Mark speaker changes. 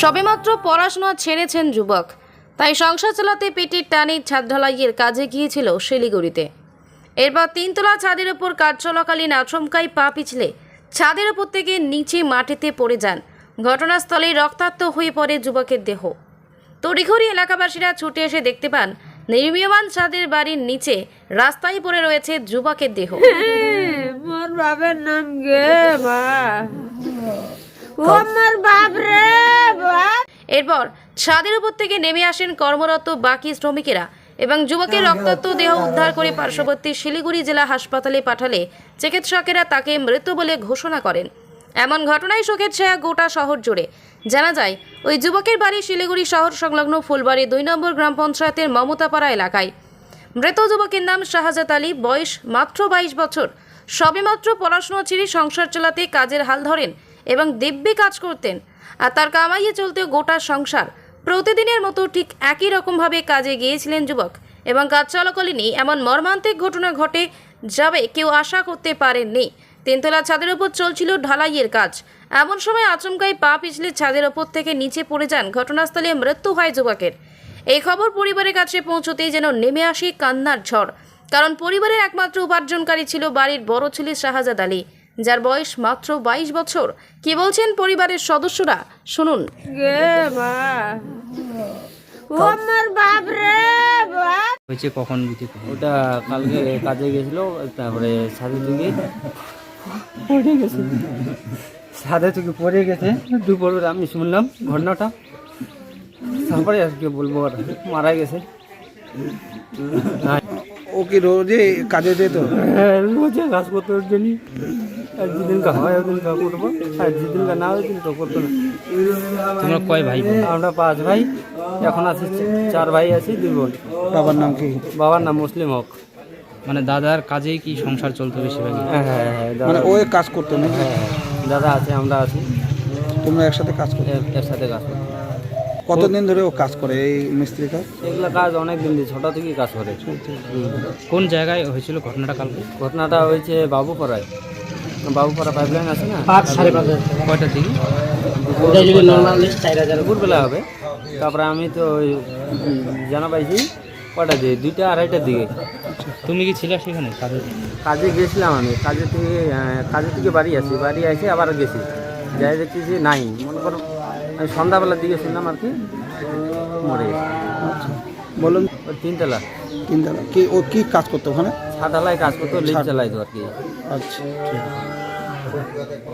Speaker 1: সবেমাত্র পড়াশোনা ছেড়েছেন যুবক। তাই সংসার চালাতে পেটের টানে ছাদ ঢালাইয়ের কাজে গিয়েছিল শিলিগুড়িতে। এরপর তিনতলা ছাদের ওপর কাজ চলাকালীন আচমকাই পা পিছলে ছাদের ওপর থেকে নিচে মাটিতে পড়ে যান। ঘটনাস্থলে রক্তাক্ত হয়ে পড়ে যুবকের দেহ। তড়িঘড়ি এলাকাবাসীরা ছুটে এসে দেখতে পান নির্মীয়মান ছাদের বাড়ির নিচে রাস্তায় পড়ে রয়েছে যুবকের দেহ।
Speaker 2: মোর বাবার নাম গে বা ও আমার বাপ রে
Speaker 1: এরপর ছাদের উপর থেকে নেমে আসেন কর্মরত বাকি শ্রমিকেরা এবং যুবকের রক্তাক্ত দেহ উদ্ধার করে পার্শ্ববর্তী শিলিগুড়ি জেলা হাসপাতালে পাঠালে চিকিৎসকেরা তাকে মৃত বলে ঘোষণা করেন। এমন ঘটনায় শোকের ছায়া গোটা শহর জুড়ে। জানা যায় ওই যুবকের বাড়ি শিলিগুড়ি শহর সংলগ্ন ফুলবাড়ি দুই নম্বর গ্রাম পঞ্চায়েতের মমতাপাড়া এলাকায়। মৃত যুবকের নাম শাহজাদ আলী বয়স মাত্র বাইশ বছর। সবেমাত্র পড়াশোনা ছেড়ে সংসার চালাতে কাজের হাল ধরেন এবং দিব্যি কাজ করতেন। আর তার কামাইয়ে চলতে গোটা সংসার। প্রতিদিনের মতো ঠিক একই রকমভাবে কাজে গিয়েছিলেন যুবক। এবং কাজ চলাকালীনই এমন মর্মান্তিক ঘটনা ঘটে যাবে কেউ আশা করতে পারেননি। তিনতলা ছাদের ওপর চলছিল ঢালাইয়ের কাজ। এমন সময় আচমকাই পা পিছলে ছাদের ওপর থেকে নিচে পড়ে যান ঘটনাস্থলে মৃত্যু হয় যুবকের। এই খবর পরিবারের কাছে পৌঁছতেই যেন নেমে আসে কান্নার ঝড়। কারণ পরিবারের একমাত্র উপার্জনকারী ছিল বাড়ির বড় ছেলে শাহজাদ আলী। যার বয়স মাত্র বাইশ বছর। কি বলছেন পরিবারের সদস্যরা? শুনুন।
Speaker 2: গে বা ও আমার বাপ রে বাপ।
Speaker 3: হয়েছে কখন বুঝি
Speaker 4: ওটা কালকে কাজে গেছিল তারপরে সাথে থেকে। পড়ে গেছে। সাথে থেকে পড়ে গেছে। দুপুরে আমি শুনলাম ঘটনাটা। তারপরে আর কি বলব আর মারা গেছে।
Speaker 5: ও কি রোজে কাজে যেত?
Speaker 4: হ্যাঁ, রোজে কাজ করতে জন্য আর যেদিন কা হয় ওদিন করব আর যেদিন কা না হয় ওদিন করতো না।
Speaker 3: তোমরা কয় ভাই?
Speaker 4: আমরা পাঁচ ভাই এখন আছি চার ভাই আছি দুই বোন।
Speaker 5: বাবার নাম কি?
Speaker 4: বাবার নাম মুসলিম হক।
Speaker 3: মানে দাদার কাজেই কি সংসার চলতো বেশিরভাগই?
Speaker 4: হ্যাঁ হ্যাঁ হ্যাঁ
Speaker 5: মানে
Speaker 4: দাদা
Speaker 5: ও কাজ করতো না
Speaker 4: হ্যাঁ, হ্যাঁ, দাদা আছে আমরা আছি।
Speaker 5: তোমরা একসাথে কাজ করো
Speaker 4: এর- এর কাজ করি
Speaker 5: কতদিন ধরে ও কাজ করে এই মিস্ত্রি কাজ
Speaker 4: এগুলো কাজ অনেক দিন দিয়ে ছোটো থেকেই কাজ করে।
Speaker 3: কোন জায়গায় হয়েছিল ঘটনাটা কালকে?
Speaker 4: ঘটনাটা হয়েছে বাবুপাড়ায়। বাবুপাড়া পাইপ লাইন আছে না?
Speaker 3: পাঁচ সাড়ে পাঁচ কয়টার দিকে?
Speaker 4: দুপুরবেলা হবে। তারপরে আমি তো জানা পাইছি কটা দিয়ে? দুইটা আড়াইটার দিকে।
Speaker 3: তুমি কি ছিলে সেখানে কাজে?
Speaker 4: কাজে গেছিলাম আমি। কাজে থেকে কাজে থেকে বাড়ি আসি। বাড়ি এসে আবার গেছি। যাই দেখছি যে নাই। মনে করো আমি সন্ধ্যাবেলার দিকে শুনলাম আর কি মরে
Speaker 5: বলুন।
Speaker 4: ওই তিনতলা।
Speaker 5: তিনতলা। কি ও কি কাজ করতো ওখানে?
Speaker 4: ছাটালায় কাজ করতো লিফট চালাইতো আর কি।
Speaker 5: আচ্ছা